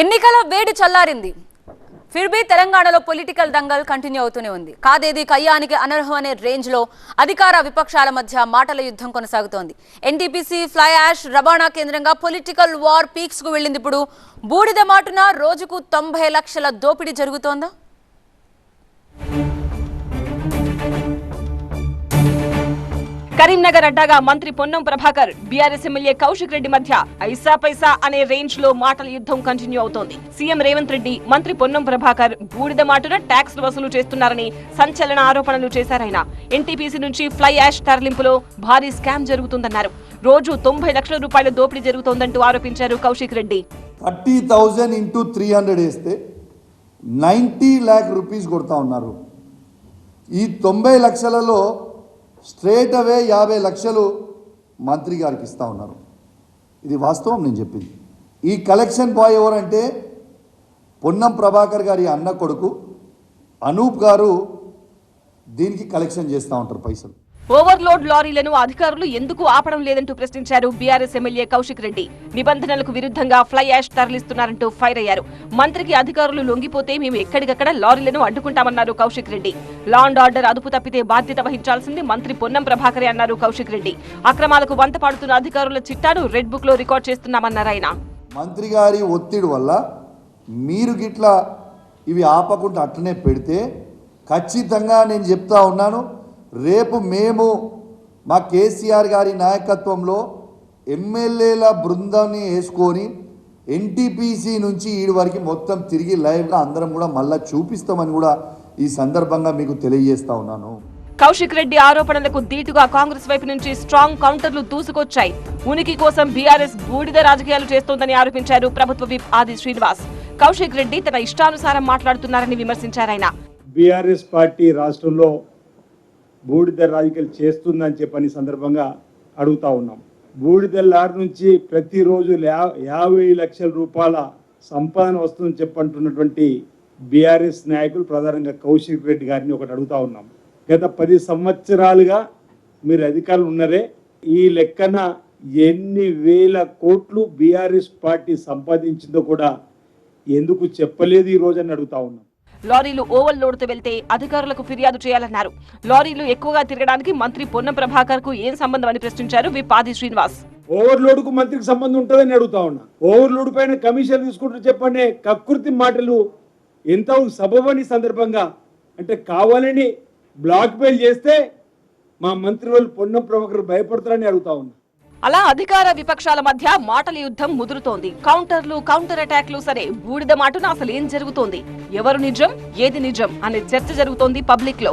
ఎన్నికల వేడి చల్లారింది. ఫిర్బీ తెలంగాణలో పొలిటికల్ దంగల్ కంటిన్యూ అవుతూనే ఉంది. కాదేది కయ్యానికి అనర్హం అనే రేంజ్లో అధికార విపక్షాల మధ్య మాటల యుద్ధం కొనసాగుతోంది. ఎన్టీపీసీ ఫ్లై యాష్ రవాణా కేంద్రంగా పొలిటికల్ వార్ పీక్స్కు వెళ్ళింది ఇప్పుడు. బూడిద మాటున రోజుకు తొంభై లక్షల దోపిడీ జరుగుతోందా? కరీంనగర్ అడ్డాగా మంత్రి పొన్నం ప్రభాకర్ బీఆర్ఎస్ ఎమ్మెల్యే కౌశిక్ రెడ్డి మధ్య ఐసా పైసా అనే రేంజ్లో మాటల యుద్ధం కంటిన్యూ అవుతోంది. సీఎం రేవంత్ రెడ్డి మంత్రి పొన్నం ప్రభాకర్ బూడిద మాటున ట్యాక్స్ వసూలు చేస్తున్నారని సంచలన ఆరోపణలు చేశారాయన ఎన్టీపీసీ నుంచి ఫ్లై యాష్ తరలింపులో భారీ స్కామ్ జరుగుతుందన్నారు. రోజు తొంభై లక్షల రూపాయల దోపిడీ జరుగుతోందంటూ ఆరోపించారు Kaushik Reddy. Thirty thousand into three hundred వేస్తే నైంటీ ల్యాక్ రూపీస్ కొడతా ఉన్నారు. ఈ తొంభై లక్షలలో స్ట్రేట్ అవే యాభై లక్షలు మంత్రి గారికి ఇస్తా ఉన్నారు. ఇది వాస్తవం నేను చెప్పింది. ఈ కలెక్షన్ బాయ్ ఎవరంటే పొన్నం ప్రభాకర్ గారి అన్న కొడుకు అనూప్ గారు దీనికి కలెక్షన్ చేస్తూ ఉంటారు పైసలు. ఓవర్లోడ్ లారీలను అధికారులు ఎందుకు ఆపడం లేదంటూ ప్రశ్నించారు బీఆర్ఎస్ ఎమ్మెల్యే కౌశిక్ రెడ్డి. నిబంధనలకు విరుద్ధంగా ఫ్లై యాష్ తరలిస్తున్నారంటూ ఫైర్ అయ్యారు. మంత్రికి అధికారులు లొంగిపోతే మేము ఎక్కడికక్కడ లారీలను అడ్డుకుంటామన్నారు Kaushik Reddy. Law and order అదుపు తప్పితే బాధ్యత వహించాల్సింది మంత్రి పొన్నం ప్రభాకరే అన్నారు కౌశిక్ రెడ్డి. అక్రమాలకు వంత పాడుతున్న అధికారుల చిట్టాను రెడ్ బుక్లో రికార్డ్ చేస్తున్నామన్నారు ఆయన. మంత్రి గారి ఒత్తిడి వల్ల మీరు గిట్లా ఇవి ఆపకుండా అట్లనే పెడితే ఖచ్చితంగా నేను చెప్తా ఉన్నాను రేపు మేము మా కేసీఆర్ గారి నాయకత్వంలో ఎమ్మెల్యేల బృందాన్ని వేసుకొని ఎన్టీపీసీ నుంచి ఈడి వరకు మొత్తం తిరిగి లైవ్గా అందరం కూడా మళ్ళీ చూపిస్తామని కూడా ఈ సందర్భంగా మీకు తెలియజేస్తా ఉన్నాను. కౌశిక్ రెడ్డి ఆరోపణలకు ధీటుగా కాంగ్రెస్ వైపు నుంచి స్ట్రాంగ్ కౌంటర్లు దూసుకొచ్చాయి. ఉనికి కోసం బీఆర్ఎస్ బూడిద రాజకీయాలు చేస్తోందని ఆరోపించారు ప్రభుత్వ విప్ ఆది శ్రీనివాస్. కౌశిక్ రెడ్డి తన ఇష్టానుసారం మాట్లాడుతున్నారని విమర్శించారాయన బీఆర్ఎస్ పార్టీ రాష్ట్రంలో బూడిద రాజకీయాలు చేస్తుందని చెప్పని సందర్భంగా అడుగుతా ఉన్నాం. బూడిద లారీ నుంచి ప్రతిరోజు యా- యాభై లక్షల రూపాయల సంపాదన వస్తుందని చెప్పంటున్నటువంటి బీఆర్ఎస్ నాయకులు ప్రధానంగా కౌశిక్ రెడ్డి గారిని ఒకటి అడుగుతా ఉన్నాం. గత పది సంవత్సరాలుగా మీరు అధికారులు ఉన్నారే ఈ లెక్కన ఎన్ని వేల కోట్లు బీఆర్ఎస్ పార్టీ సంపాదించిందో కూడా ఎందుకు చెప్పలేదు ఈ రోజు అని అడుగుతా ఉన్నాం. లారీలు ఓవర్ లోడ్తో వెళ్తే అధికారులకు ఫిర్యాదు చేయాలన్నారు. లారీలు ఎక్కువగా తిరగడానికి మంత్రి పొన్నం ప్రభాకర్కు ఏం సంబంధం అని ప్రశ్నించారు విపాది శ్రీనివాస్. ఓవర్లోడ్కు మంత్రికి సంబంధం ఉంటుందని అడుగుతా ఉన్నా. ఓవర్లోడ్ పైన కమిషన్ తీసుకుంటూ చెప్పండి కకృతి మాటలు ఎంత సబబని సందర్భంగా? అంటే కావాలని బ్లాక్ మెయిల్ చేస్తే మా మంత్రి వాళ్ళు పొన్నం ప్రభాకర్ భయపడతారని అడుగుతా ఉన్నా. అలా అధికార విపక్షాల మధ్య మాటల యుద్ధం ముదురుతోంది. కౌంటర్లు కౌంటర్ అటాక్లు సరే బూడిద మాటున అసలు ఏం జరుగుతోంది? ఎవరు నిజం ఏది నిజం అనే చర్చ జరుగుతోంది పబ్లిక్లో